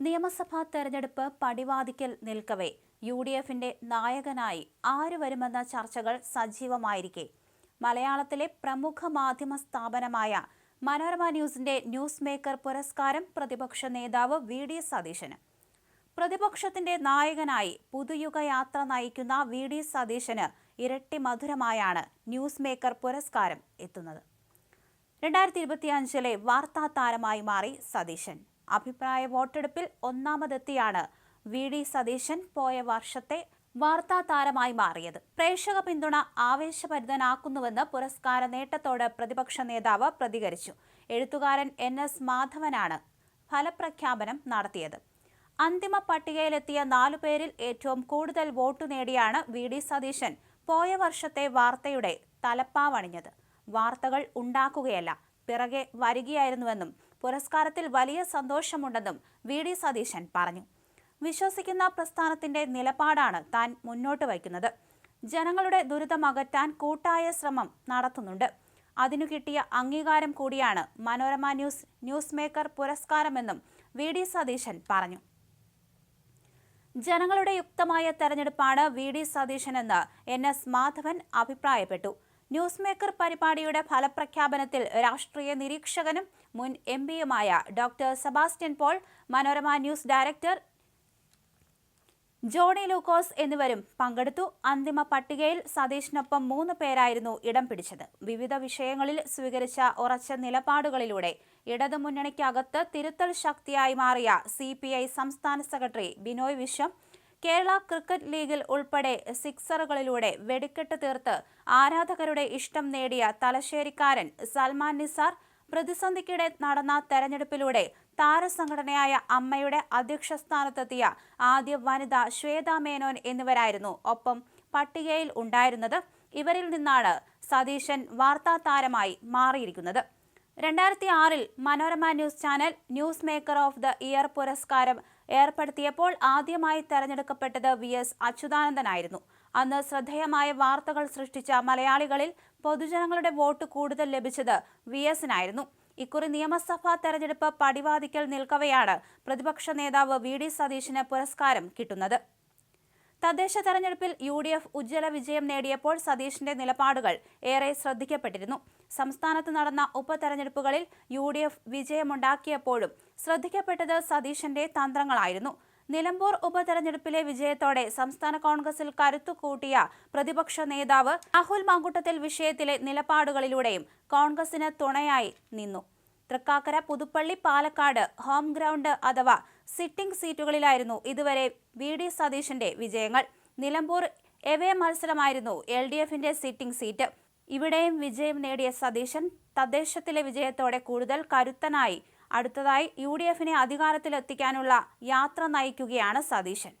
നിയമസഭാ തെരഞ്ഞെടുപ്പ് പടിവാതിക്കൽ നിൽക്കവേ. U D എഫിന്റെ നായകനായി ആര് വരുമെന്ന ചർച്ചകൾ സജീവമായിരിക്കെ. മലയാളത്തിലെ പ്രമുഖ മാധ്യമ സ്ഥാപനമായ മനോരമ ന്യൂസിന്റെ ന്യൂസ് മേക്കർ പുരസ്കാരം പ്രതിപക്ഷ നേതാവ് വി ഡി സതീശന്. പ്രതിപക്ഷത്തിന്റെ നായകനായി പുതുയുഗ യാത്ര നയിക്കുന്ന വി ഡി സതീശന് ഇരട്ടി മധുരമായാണ് ന്യൂസ് മേക്കർ പുരസ്കാരം എത്തുന്നത്. രണ്ടായിരത്തി ഇരുപത്തിയഞ്ചിലെ വാർത്താ താരമായി മാറി സതീശൻ. അഭിപ്രായ വോട്ടെടുപ്പിൽ ഒന്നാമതെത്തിയാണ് വി ഡി സതീശൻ പോയ വർഷത്തെ വാർത്താ താരമായി മാറിയത്. പ്രേക്ഷക പിന്തുണ ആവേശഭരിതനാക്കുന്നുവെന്ന് പുരസ്കാര നേട്ടത്തോട് പ്രതിപക്ഷ നേതാവ് പ്രതികരിച്ചു. എഴുത്തുകാരൻ എൻ എസ് മാധവനാണ് ഫലപ്രഖ്യാപനം നടത്തിയത്. അന്തിമ പട്ടികയിലെത്തിയ നാലു പേരിൽ ഏറ്റവും കൂടുതൽ വോട്ടു നേടിയാണ് വി ഡി സതീശൻ പോയ വർഷത്തെ വാർത്തയുടെ തലപ്പാവണിഞ്ഞത്. വാർത്തകൾ ഉണ്ടാക്കുകയല്ല പിറകെ വരികയായിരുന്നുവെന്നും പുരസ്കാരത്തിൽ വലിയ സന്തോഷമുണ്ടെന്നും വി ഡി സതീശൻ പറഞ്ഞു. വിശ്വസിക്കുന്ന പ്രസ്ഥാനത്തിന്റെ നിലപാടാണ് താൻ മുന്നോട്ട് വയ്ക്കുന്നത്. ജനങ്ങളുടെ ദുരിതം അകറ്റാൻ കൂട്ടായ ശ്രമം നടത്തുന്നുണ്ട്. അതിനു കിട്ടിയ അംഗീകാരം കൂടിയാണ് മനോരമ ന്യൂസ് ന്യൂസ് മേക്കർ പുരസ്കാരമെന്നും വി ഡി സതീശൻ പറഞ്ഞു. ജനങ്ങളുടെ യുക്തമായ തെരഞ്ഞെടുപ്പാണ് വി ഡി സതീശനെന്ന് എൻ എസ് മാധവൻ അഭിപ്രായപ്പെട്ടു. ന്യൂസ് മേക്കർ പരിപാടിയുടെ ഫലപ്രഖ്യാപനത്തിൽ രാഷ്ട്രീയ നിരീക്ഷകനും മുൻ M പിയുമായ doctor Sebastian Paul Manorama news director Johny Lukose എന്നിവരും പങ്കെടുത്തു. അന്തിമ പട്ടികയിൽ സതീഷിനൊപ്പം മൂന്ന് പേരായിരുന്നു ഇടം പിടിച്ചത്. വിവിധ വിഷയങ്ങളിൽ സ്വീകരിച്ച ഉറച്ച നിലപാടുകളിലൂടെ ഇടതുമുന്നണിക്കകത്ത് തിരുത്തൽ ശക്തിയായി മാറിയ സി സംസ്ഥാന സെക്രട്ടറി ബിനോയ് വിശ്വം കേരള ക്രിക്കറ്റ് ലീഗിൽ ഉൾപ്പെടെ സിക്സറുകളിലൂടെ വെടിക്കെട്ട് തീർത്ത് ആരാധകരുടെ ഇഷ്ടം നേടിയ തലശ്ശേരിക്കാരൻ സൽമാൻ നിസാർ പ്രതിസന്ധിക്കിടെ നടന്ന തെരഞ്ഞെടുപ്പിലൂടെ താരസംഘടനയായ അമ്മയുടെ അധ്യക്ഷ സ്ഥാനത്തെത്തിയ ആദ്യ വനിത ശ്വേത മേനോൻ എന്നിവരായിരുന്നു ഒപ്പം പട്ടികയിൽ ഉണ്ടായിരുന്നത്. ഇവരിൽ നിന്നാണ് സതീശൻ വാർത്താ താരമായി മാറിയിരിക്കുന്നത്. രണ്ടായിരത്തി ആറിൽ Manorama news channel news maker of the year പുരസ്കാരം ഏർപ്പെടുത്തിയപ്പോൾ ആദ്യമായി തെരഞ്ഞെടുക്കപ്പെട്ടത് വി എസ് അച്യുതാനന്ദനായിരുന്നു. അന്ന് ശ്രദ്ധേയമായ വാർത്തകൾ സൃഷ്ടിച്ച മലയാളികളിൽ പൊതുജനങ്ങളുടെ വോട്ട് കൂടുതൽ ലഭിച്ചത് വി എസിനായിരുന്നു. ഇക്കുറി നിയമസഭാ തെരഞ്ഞെടുപ്പ് പടിവാതിക്കൽ നിൽക്കവെയാണ് പ്രതിപക്ഷ നേതാവ് വി ഡി സതീശിന് പുരസ്കാരം കിട്ടുന്നത്. തദ്ദേശ തെരഞ്ഞെടുപ്പിൽ യു ഡി എഫ് ഉജ്ജ്വല വിജയം നേടിയപ്പോൾ സതീഷിന്റെ നിലപാടുകൾ ഏറെ ശ്രദ്ധിക്കപ്പെട്ടിരുന്നു. സംസ്ഥാനത്ത് നടന്ന ഉപതെരഞ്ഞെടുപ്പുകളിൽ യു ഡി എഫ് വിജയമുണ്ടാക്കിയപ്പോഴും ശ്രദ്ധിക്കപ്പെട്ടത് സതീശന്റെ തന്ത്രങ്ങളായിരുന്നു. നിലമ്പൂർ ഉപതെരഞ്ഞെടുപ്പിലെ വിജയത്തോടെ സംസ്ഥാന കോൺഗ്രസിൽ കരുത്തു കൂട്ടിയ പ്രതിപക്ഷ നേതാവ് രാഹുൽ മാങ്കുട്ടത്തിൽ വിഷയത്തിലെ നിലപാടുകളിലൂടെയും കോൺഗ്രസിന് തുണയായി നിന്നു. തൃക്കാക്കര പുതുപ്പള്ളി പാലക്കാട് ഹോം ഗ്രൗണ്ട് അഥവാ സിറ്റിംഗ് സീറ്റുകളിലായിരുന്നു ഇതുവരെ വി ഡി സതീശന്റെ വിജയങ്ങൾ. നിലമ്പൂർ എവേ മത്സരമായിരുന്നു എൽ ഡി എഫിന്റെ സിറ്റിംഗ് സീറ്റ്. ഇവിടെയും വിജയം നേടിയ സതീശൻ തദ്ദേശത്തിലെ വിജയത്തോടെ കൂടുതൽ കരുത്തനായി അടുത്തതായി യു ഡി എഫിനെ അധികാരത്തിലെത്തിക്കാനുള്ള യാത്ര നയിക്കുകയാണ് സതീശൻ.